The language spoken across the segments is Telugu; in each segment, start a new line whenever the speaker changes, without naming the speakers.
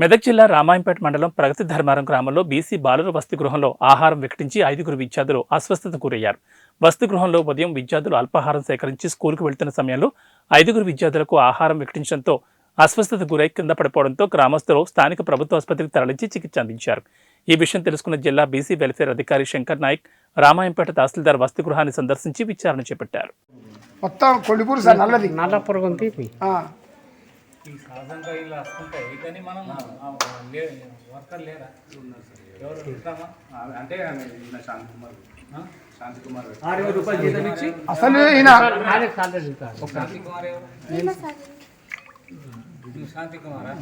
మెదక్ జిల్లా రామాయంపేట మండలం ప్రగతి ధర్మారం గ్రామంలో బీసీ బాలుర వసతి గృహంలో ఆహారం వికటించి ఐదుగురు విద్యార్థులు అస్వస్థతకు గురయ్యారు. వసతి గృహంలో ఉదయం విద్యార్థులు అల్పాహారం సేకరించి స్కూలుకు వెళ్తున్న సమయంలో ఐదుగురు విద్యార్థులకు ఆహారం వికటించడంతో అస్వస్థత గురై కింద పడిపోవడంతో గ్రామస్తులు స్థానిక ప్రభుత్వ ఆసుపత్రికి తరలించి చికిత్స అందించారు. ఈ విషయం తెలుసుకున్న జిల్లా బీసీ వెల్ఫేర్ అధికారి శంకర్ నాయక్ రామాయంపేట తహసీల్దార్ వసతి గృహాన్ని సందర్శించి విచారణ చేపట్టారు.
మొత్తం నల్లది.
నల్ల పురుగు తీపి.
ఆ,
ఈ సహజంగా ఇలా వస్తుంటాయి కానీ మనం వర్కర్ లేదా ఎవరు? ఇస్తామా
అంటే శాంతి కుమార్
ఆ?
శాంతి కుమార్
ఆరు వేల రూపాయలు జీతం ఇచ్చి?
అసలు ఈయన
నాలుగు సార్లు తింటారు
శాంతి కుమార్ ఎవరు? నువ్వు శాంతి కుమారా?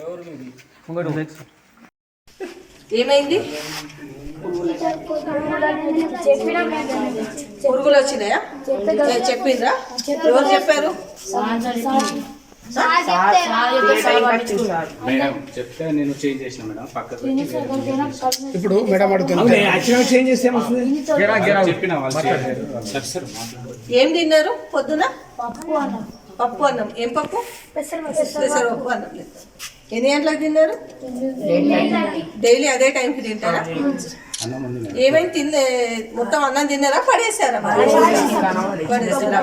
ఎవరు మీది?
ఏమైంది? పురుగులు వచ్చినాయా? చె- చెప్పిండ్రా? ఎవరు చెప్పారు?
ఇప్పుడు మేడం.
ఏం తిన్నారు పొద్దున? పప్పు అన్నం. ఏం పప్పు? పెసరపప్పు. అన్నం ఎన్ని గంటలకు తిన్నారు? డైలీ అదే టైంకి తింటారా? ఏమైంది తిన్నే మొత్తం అన్నం తిన్నారా? పడేసారా పడేసారా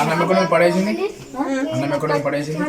అన్నం ఎక్కడ పడేసింది. అన్నం ఎక్కడ పడేసింది.